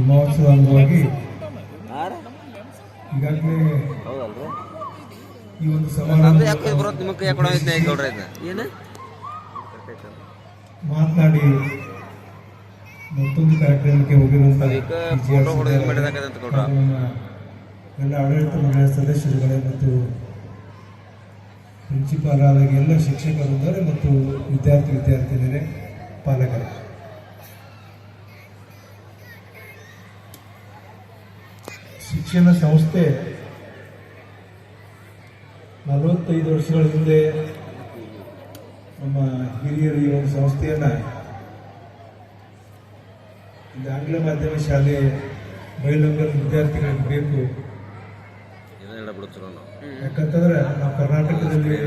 ಮಹೋತ್ಸವ ಅಂಗವಾಗಿ ಈಗಾಗಲೇ ಈ ಒಂದು ಸಮಾರಂಭ ಮಾತನಾಡಿ ಮತ್ತೊಂದು ಕಾರ್ಯಕ್ರಮಕ್ಕೆ ಹೋಗಿರುವಂತ ಅದಕ್ಕೆ ಫೋಟೋ ಹೊಡೆದು ಮಾಡಿದಾಕದಂತ ಗೌಡ್ರ ಎಲ್ಲ ಆಡಳಿತ ಮಂಡಳಿ ಸದಸ್ಯರುಗಳೇ ಮತ್ತು ಪ್ರಿನ್ಸಿಪಾಲ್ ಆದಾಗ ಎಲ್ಲ ಶಿಕ್ಷಕರಿದ್ದಾರೆ ಮತ್ತು ವಿದ್ಯಾರ್ಥಿ ವಿದ್ಯಾರ್ಥಿನಿಯರೇ ಪಾಲಕರೇ. ಶಿಕ್ಷಣ ಸಂಸ್ಥೆ ನಲವತ್ತೈದು ವರ್ಷಗಳ ಹಿಂದೆ ನಮ್ಮ ಹಿರಿಯರು ಈ ಒಂದು ಸಂಸ್ಥೆಯನ್ನು ಇದು ಆಂಗ್ಲ ಮಾಧ್ಯಮ ಶಾಲೆ ಬೈಲೊಂಗಲ್ ವಿದ್ಯಾರ್ಥಿಗಳಿಗೆ ಬೇಕು. ಯಾಕಂತಂದ್ರೆ ನಾವು ಕರ್ನಾಟಕದಲ್ಲಿ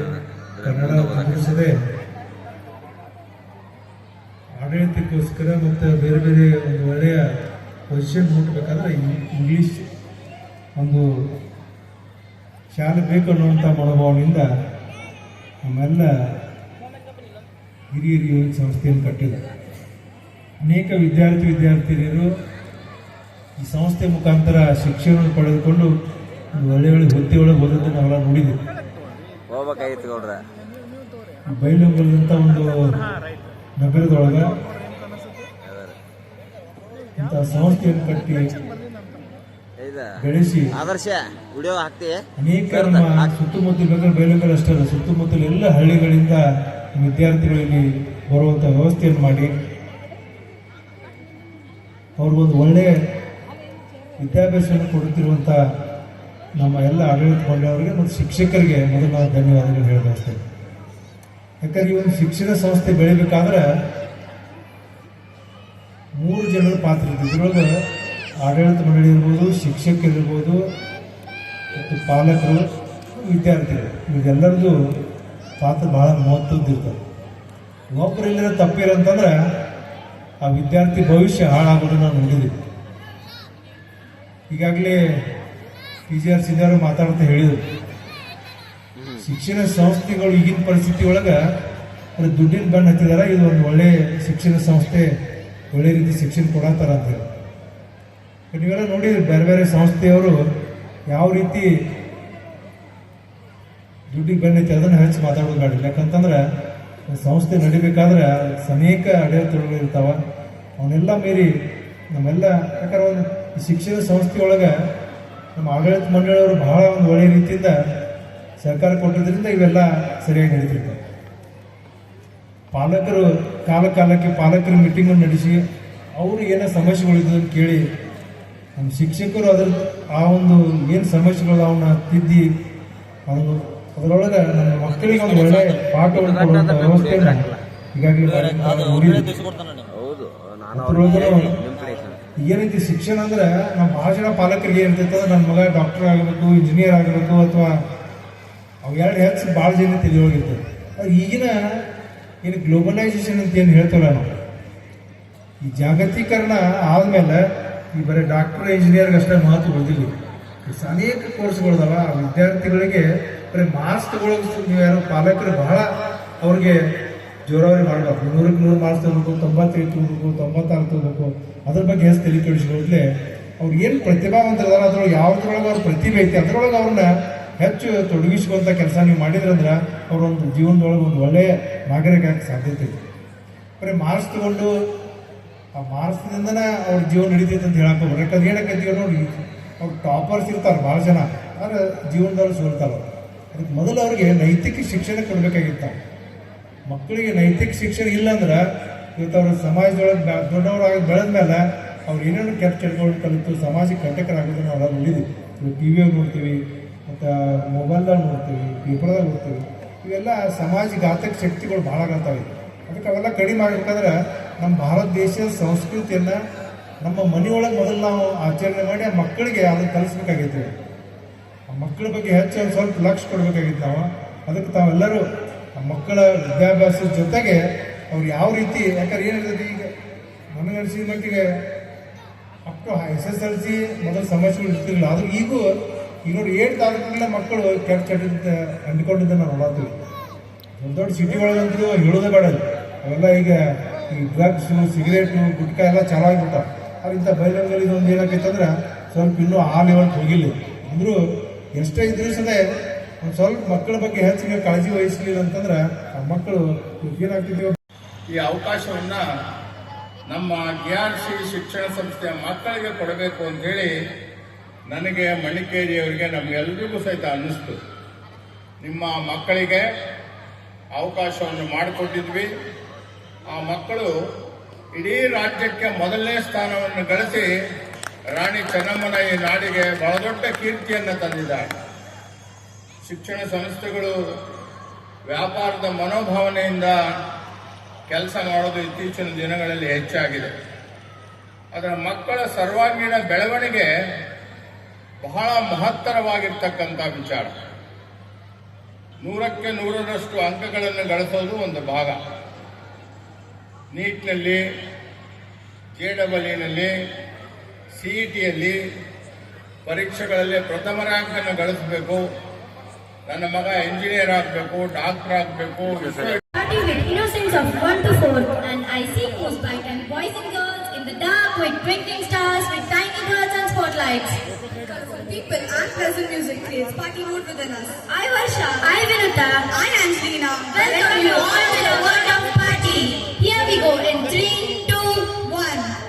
ಕನ್ನಡ ಕಲಿಸದೆ ಆಡಳಿತಕ್ಕೋಸ್ಕರ ಮತ್ತು ಬೇರೆ ಬೇರೆ ಒಂದು ಒಳ್ಳೆಯ ಪೊಸಿಷನ್ ಮುಟ್ಟಬೇಕಾದ್ರೆ ಇಂಗ್ಲಿಷ್ ಒಂದು ಶಾಲೆ ಬೇಕು ಅನ್ನುವಂಥ ಮನೋಭಾವನೆಯಿಂದ ನಮ್ಮೆಲ್ಲ ಹಿರಿಯರು ಈ ಒಂದು ಸಂಸ್ಥೆಯನ್ನು ಕಟ್ಟಿದೆ ಅನೇಕ ವಿದ್ಯಾರ್ಥಿ ವಿದ್ಯಾರ್ಥಿನಿಯರು ಈ ಸಂಸ್ಥೆ ಮುಖಾಂತರ ಶಿಕ್ಷಣವನ್ನು ಪಡೆದುಕೊಂಡು ಒಳ್ಳೆಯ ಒಳ್ಳೆ ಒಳ್ಳೆ ಹುದ್ದೆಯೊಳಗೆ ಓದೋದನ್ನು ನಾವೆಲ್ಲ ನೋಡಿದ್ದೀವಿ ಬಯಲು ಗೌಡ್ರ. ಒಂದು ನಗರದೊಳಗೆ ಇಂಥ ಸಂಸ್ಥೆಯನ್ನು ಕಟ್ಟಿ ಬೆಳೆಸಿ ಆದರ್ಶ ವಿಡಿಯೋ ಹಾಕ್ತಿ ಅನೇಕ ನಮ್ಮ ಸುತ್ತಮುತ್ತಲ ಬೈಲೊಂಗಲ್ ಅಷ್ಟೇ ಅಲ್ಲ ಸುತ್ತಮುತ್ತಲ ಎಲ್ಲ ಹಳ್ಳಿಗಳಿಂದ ವಿದ್ಯಾರ್ಥಿಗಳಿಗೆ ಬರುವಂಥ ವ್ಯವಸ್ಥೆಯನ್ನು ಮಾಡಿ. ಅವ್ರಿಗೊಂದು ಒಳ್ಳೆಯ ವಿದ್ಯಾಭ್ಯಾಸವನ್ನು ಕೊಡುತ್ತಿರುವಂಥ ನಮ್ಮ ಎಲ್ಲ ಆಡಳಿತ ಮಂಡಳಿಯವರಿಗೆ ಮತ್ತು ಶಿಕ್ಷಕರಿಗೆ ಮೊದಲು ನಾವು ಧನ್ಯವಾದಗಳು ಹೇಳಬಯಸ್ತೇವೆ ಯಾಕಂದ್ರೆ ಈ ಒಂದು ಶಿಕ್ಷಣ ಸಂಸ್ಥೆ ಬೆಳಿಬೇಕಾದ್ರೆ ಮೂರು ಜನರ ಪಾತ್ರ ಇದ್ರೊಳಗೆ ಆಡಳಿತ ಮಂಡಳಿ ಇರ್ಬೋದು ಶಿಕ್ಷಕರಿರ್ಬೋದು ಮತ್ತು ಪಾಲಕರು, ವಿದ್ಯಾರ್ಥಿಗಳು. ಇದೆಲ್ಲರದು ಪಾತ್ರ ಭಾಳ ಮಹತ್ವದ್ದು ಇರ್ತದೆ. ಒಬ್ಬರು ಇಲ್ಲದ ತಪ್ಪಿರಂತಂದ್ರೆ ಆ ವಿದ್ಯಾರ್ಥಿ ಭವಿಷ್ಯ ಹಾಳಾಗೋದನ್ನು ನಾವು ನೋಡಿದ್ದೀವಿ ಈಗಾಗಲೇ ಪಿ ಜಿ ಆರ್ ಸಿದ್ದಾರು ಮಾತಾಡ್ತಾ ಹೇಳಿದರು. ಶಿಕ್ಷಣ ಸಂಸ್ಥೆಗಳು ಈಗಿನ ಪರಿಸ್ಥಿತಿ ಒಳಗೆ ದುಡ್ಡಿನ ಬಣ್ಣ ಹತ್ತಿದಾರ ಇದು ಒಂದು ಒಳ್ಳೆಯ ಶಿಕ್ಷಣ ಸಂಸ್ಥೆ, ಒಳ್ಳೆ ರೀತಿ ಶಿಕ್ಷಣ ಕೊಡತ್ತಾರ ಅಂತ ಹೇಳಿ. ನೀವೆಲ್ಲ ನೋಡಿ ಬೇರೆ ಬೇರೆ ಸಂಸ್ಥೆಯವರು ಯಾವ ರೀತಿ ದುಡ್ಡಿಗೆ ಬೆನ್ನ ಅದನ್ನ ಹೆಚ್ಚು ಮಾತಾಡೋದು ಬೇಡ ಯಾಕಂತಂದ್ರೆ ಸಂಸ್ಥೆ ನಡಿಬೇಕಾದ್ರೆ ಅನೇಕ ಅಡೆತಡೆಗಳು ಇರ್ತಾವೆ. ಅವನ್ನೆಲ್ಲ ಮೀರಿ ನಮ್ಮೆಲ್ಲ ಯಾಕಂದ್ರೆ ಒಂದು ಶಿಕ್ಷಣ ಸಂಸ್ಥೆಯೊಳಗೆ ನಮ್ಮ ಆಡಳಿತ ಮಂಡಳಿಯವರು ಬಹಳ ಒಂದು ಒಳ್ಳೆಯ ರೀತಿಯಿಂದ ಸರ್ಕಾರ ಕೊಟ್ಟಿದ್ದರಿಂದ ಇವೆಲ್ಲ ಸರಿಯಾಗಿ ನಡೀತಿರ್ತವೆ. ಪಾಲಕರು ಕಾಲ ಕಾಲಕ್ಕೆ ಪಾಲಕರ ಮೀಟಿಂಗ್ ನಡೆಸಿ ಅವರು ಏನೋ ಸಮಸ್ಯೆಗಳಿದ್ದು ಕೇಳಿ ನಮ್ಮ ಶಿಕ್ಷಕರು ಅದ್ರ ಆ ಒಂದು ಏನು ಸಮಸ್ಯೆಗಳು ಅವನ್ನ ತಿದ್ದಿ ಅವನು ಅದರೊಳಗೆ ನನ್ನ ಮಕ್ಕಳಿಗೆ ಒಂದು ಒಳ್ಳೆ ಪಾಠವನ್ನು ಕೊಡುವಂಥ ವ್ಯವಸ್ಥೆಯನ್ನು ಹೀಗಾಗಿ. ಏನೈತಿ ಶಿಕ್ಷಣ ಅಂದ್ರೆ ನಮ್ಮ ಭಾಳ ಜನ ಪಾಲಕರಿಗೆ ಏನಿರ್ತೈತೆ ಅಂದ್ರೆ ನನ್ನ ಮಗ ಡಾಕ್ಟರ್ ಆಗಬೇಕು ಇಂಜಿನಿಯರ್ ಆಗಬೇಕು ಅಥವಾ ಅವೆರಡು ಎರಡು ಹೆಚ್ಚು ಭಾಳ ಜನ ತಿಳಿಯೋಗಿರ್ತದೆ ಅದು ಈಗಿನ ಏನು ಗ್ಲೋಬಲೈಸೇಷನ್ ಅಂತ ಏನು ಹೇಳ್ತೇವಲ್ಲ ನಾವು ಈ ಜಾಗತೀಕರಣ ಆದಮೇಲೆ ಈ ಬರೀ ಡಾಕ್ಟರ್ ಇಂಜಿನಿಯರ್ಗೆ ಅಷ್ಟೇ ಮಹತ್ವ ಬಂದಿಲ್ಲ ಅನೇಕ ಕೋರ್ಸ್ಗಳಿದಾವ ಆ ವಿದ್ಯಾರ್ಥಿಗಳಿಗೆ ಬರೀ ಮಾರ್ಕ್ಸ್ ತಗೊಳ್ಳೋದು ನೀವು ಯಾರು ಪಾಲಕರು ಬಹಳ ಅವ್ರಿಗೆ ಜೋರಾವರಿ ಮಾಡಬೇಕು. ನೂರಕ್ಕೆ ನೂರು ಮಾರ್ಕ್ಸ್ ತಗೋಬೇಕು ತೊಂಬತ್ತೈದು ತಗೋಬೇಕು ತೊಂಬತ್ತಾರು ತಗೋಬೇಕು ಅದ್ರ ಬಗ್ಗೆ ಹೆಸರು ತಲೆ ಕೆಡಿಸ್ಕೊಡ್ಲೆ ಅವ್ರು ಏನು ಪ್ರತಿಭಾವಂತರದಾರ, ಅದ್ರೊಳಗೆ ಯಾವ್ದ್ರೊಳಗೆ ಅವ್ರ ಪ್ರತಿಭೆ ಐತಿ, ಅದ್ರೊಳಗೆ ಅವ್ರನ್ನ ಹೆಚ್ಚು ತೊಡಗಿಸುವಂಥ ಕೆಲಸ ನೀವು ಮಾಡಿದ್ರಂದ್ರೆ ಅವ್ರೊಂದು ಜೀವನದೊಳಗೆ ಒಂದು ಒಳ್ಳೆಯ ನಾಗರಿಕ ಸಾಧ್ಯತೆ ಇದೆ ಬರೀ ಮಾರ್ಕ್ಸ್ ತಗೊಂಡು ಆ ಮಾರ್ಕ್ಸ್ದಿಂದನೇ ಅವ್ರ ಜೀವನ ನಡೀತೈತೆ ಅಂತ ಹೇಳಕ್ಕೆ ಹೋಗ್ರಿ ಯಾಕಂದ್ರೆ ಏನಕ್ಕಂತೀವಿ ನೋಡಿ ಅವ್ರು ಟಾಪರ್ಸ್ ಇರ್ತಾರೆ ಭಾಳ ಜನ. ಆದ್ರೆ ಜೀವನದಲ್ಲಿ ಸೋಲ್ತಾರೆ ಅದಕ್ಕೆ ಮೊದಲು ಅವ್ರಿಗೆ ನೈತಿಕ ಶಿಕ್ಷಣ ಕೊಡಬೇಕಾಗಿತ್ತು. ಮಕ್ಕಳಿಗೆ ನೈತಿಕ ಶಿಕ್ಷಣ ಇಲ್ಲ ಅಂದ್ರೆ ಇವತ್ತು ಅವ್ರ ಸಮಾಜದೊಳಗೆ ದೊಡ್ಡವರಾಗಿ ಬೆಳೆದ ಮೇಲೆ ಅವ್ರು ಏನೇನು ಕೆಟ್ಟ ಕೆಟ್ಟಗಳು ಕಲಿತು ಸಮಾಜಕ್ಕೆ ಕಂಟಕರಾಗೋದನ್ನ ನಾವು ನೋಡಿದ್ವಿ. ಇವಾಗ ಟಿ ವಿಯಾಗ ನೋಡ್ತೀವಿ, ಮತ್ತು ಮೊಬೈಲ್ದಾಗ ನೋಡ್ತೀವಿ, ಪೇಪರ್ದಾಗ ನೋಡ್ತೀವಿ. ಇವೆಲ್ಲ ಸಮಾಜ ಘಾತಕ ಶಕ್ತಿಗಳು ಭಾಳ ಆಗತ್ತವೆ ಅದಕ್ಕೆ ಅವೆಲ್ಲ ಕಡಿಮೆ ಆಗ್ಬೇಕಾದ್ರೆ ನಮ್ಮ ಭಾರತ ದೇಶದ ಸಂಸ್ಕೃತಿಯನ್ನು ನಮ್ಮ ಮನೆಯೊಳಗೆ ಮೊದಲು ನಾವು ಆಚರಣೆ ಮಾಡಿ ಆ ಮಕ್ಕಳಿಗೆ ಅದನ್ನು ಕಲಿಸ್ಬೇಕಾಗಿತ್ತು. ಆ ಮಕ್ಕಳ ಬಗ್ಗೆ ಹೆಚ್ಚು ಸ್ವಲ್ಪ ಲಕ್ಷ ಕೊಡಬೇಕಾಗಿತ್ತು ನಾವು. ಅದಕ್ಕೆ ತಾವೆಲ್ಲರೂ ಆ ಮಕ್ಕಳ ವಿದ್ಯಾಭ್ಯಾಸದ ಜೊತೆಗೆ ಅವ್ರು ಯಾವ ರೀತಿ, ಯಾಕಂದ್ರೆ ಏನಿರ್ತದೆ ಈಗ ನನಗನ್ಸಿದ ಮಟ್ಟಿಗೆ ಅಪ್ ಎಸ್ ಎಸ್ ಎಲ್ ಸಿ ಮೊದಲು ಸಮಸ್ಯೆಗಳು ಇರ್ತಿರಲಿಲ್ಲ. ಆದರೂ ಈಗೂ, ಈಗ ನೋಡಿ ಏಟ್ ತಾಲೂಕಿನ ಮಕ್ಕಳು ಕೆಟ್ಟ ಚಟ ಅಂದ್ಕೊಂಡಿದ್ದನ್ನು ನಾವು ನೋಡತ್ತೀವಿ. ದೊಡ್ಡ ದೊಡ್ಡ ಸಿಟಿ ಒಳಗಂತೂ ಹೇಳೋದೇ ಬೇಡ ಅವೆಲ್ಲ ಈಗ ಈ ಡ್ರಗ್ಸು ಸಿಗರೇಟು ಗುಟ್ಕಾ ಎಲ್ಲ ಅವ್ರು ಇಂಥ ಬೈಲಂಗಲ್ಲಿ ಇದೊಂದು ಏನಾಗೈತಂದ್ರೆ ಸ್ವಲ್ಪ ಇನ್ನೂ ಆ ಲೆವೆಲ್ ಹೋಗಿಲ್ಲ. ಅಂದರೂ ಎಷ್ಟೇ ಇದ್ರೂ ಸದ ಒಂದು ಸ್ವಲ್ಪ ಮಕ್ಕಳ ಬಗ್ಗೆ ಹೆಚ್ಚಿಗೆ ಕಾಳಜಿ ವಹಿಸಲಿಲ್ಲ ಅಂತಂದ್ರೆ ಆ ಮಕ್ಕಳು ಏನಾಗ್ತಿದ್ವಿ ಈ ಅವಕಾಶವನ್ನು ನಮ್ಮ ಕೆ ಆರ್ ಶಿಕ್ಷಣ ಸಂಸ್ಥೆಯ ಮಕ್ಕಳಿಗೆ ಕೊಡಬೇಕು ಅಂತೇಳಿ ನನಗೆ ಮಣಿಕೇರಿಯವರಿಗೆ ನಮಗೆಲ್ಲರಿಗೂ ಸಹಿತ ಅನ್ನಿಸ್ತು. ನಿಮ್ಮ ಮಕ್ಕಳಿಗೆ ಅವಕಾಶವನ್ನು ಮಾಡಿಕೊಟ್ಟಿದ್ವಿ. ಆ ಮಕ್ಕಳು ಇಡೀ ರಾಜ್ಯಕ್ಕೆ ಮೊದಲನೇ ಸ್ಥಾನವನ್ನು ಗಳಿಸಿ ರಾಣಿ ಚೆನ್ನಮ್ಮನ ಈ ನಾಡಿಗೆ ಬಹಳ ದೊಡ್ಡ ಕೀರ್ತಿಯನ್ನು ತಂದಿದ್ದಾರೆ. ಶಿಕ್ಷಣ ಸಂಸ್ಥೆಗಳು ವ್ಯಾಪಾರದ ಮನೋಭಾವನೆಯಿಂದ ಕೆಲಸ ಮಾಡೋದು ಇತ್ತೀಚಿನ ದಿನಗಳಲ್ಲಿ ಹೆಚ್ಚಾಗಿದೆ. ಅದರ ಮಕ್ಕಳ ಸರ್ವಾಂಗೀಣ ಬೆಳವಣಿಗೆ ಬಹಳ ಮಹತ್ತರವಾಗಿರ್ತಕ್ಕಂಥ ವಿಚಾರ. ನೂರಕ್ಕೆ ನೂರರಷ್ಟು ಅಂಕಗಳನ್ನು ಗಳಿಸೋದು ಒಂದು ಭಾಗ. ನೀಟ್ನಲ್ಲಿ ಜೆ ಡಬಲ್ ಇನಲ್ಲಿ ಸಿ ಇ ಟಿಯಲ್ಲಿ ಪರೀಕ್ಷೆಗಳಲ್ಲಿ ಪ್ರಥಮ ರ್ಯಾಂಕನ್ನು ಗಳಿಸಬೇಕು ನನ್ನ ಮಗ ಇಂಜಿನಿಯರ್ ಆಗಬೇಕು ಡಾಕ್ಟರ್ ಆಗಬೇಕು Starting with innocence of 1 to 4 and I see most bright and boys and girls in the dark with twinkling stars with tiny birds and spotlights. Colorful people and pleasant music creates party mood within us. I Varsha. I Vinita. I Angelina. Welcome you all to the world of party. we go. In three, two, one.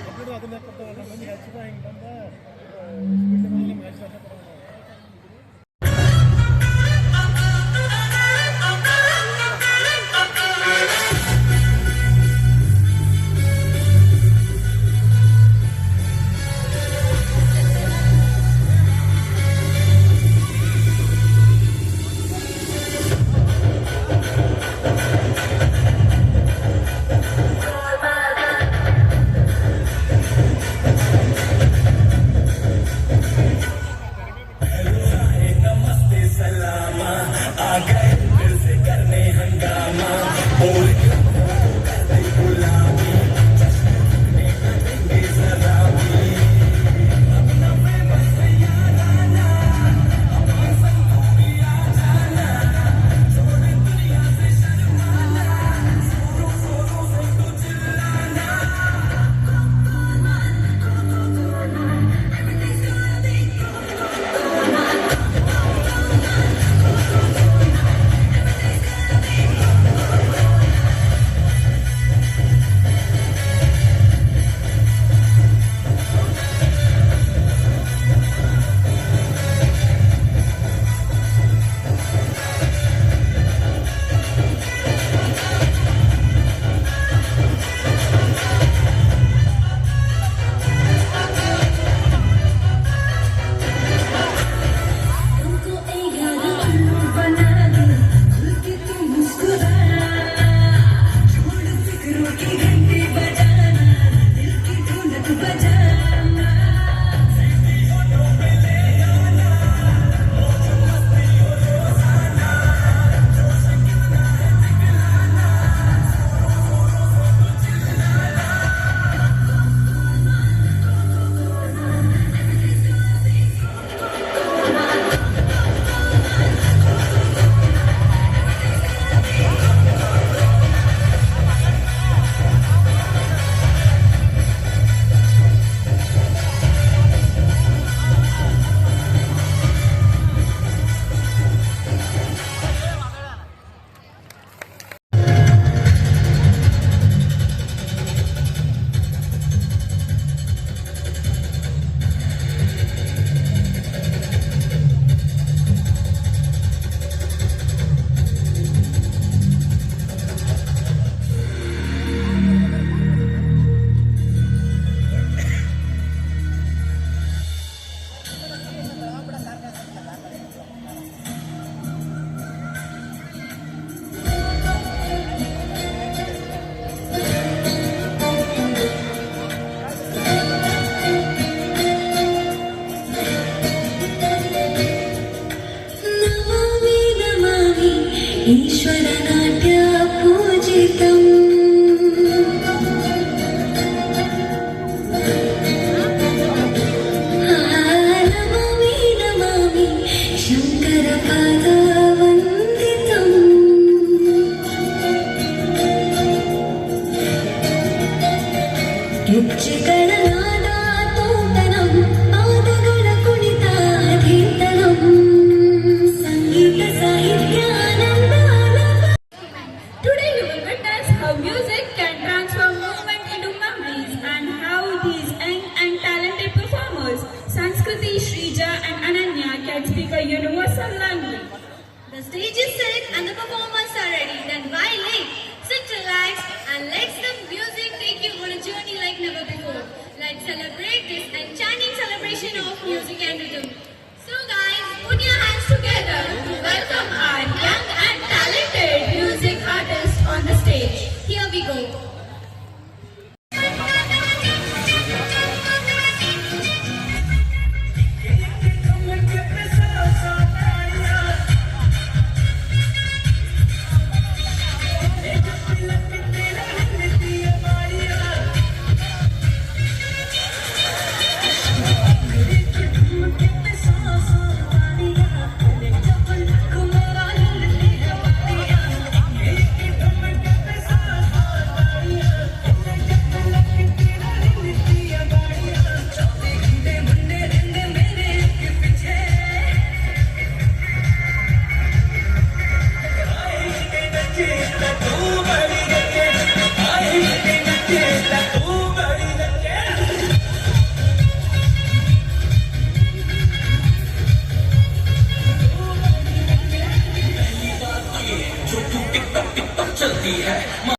I celebration of music and rhythm.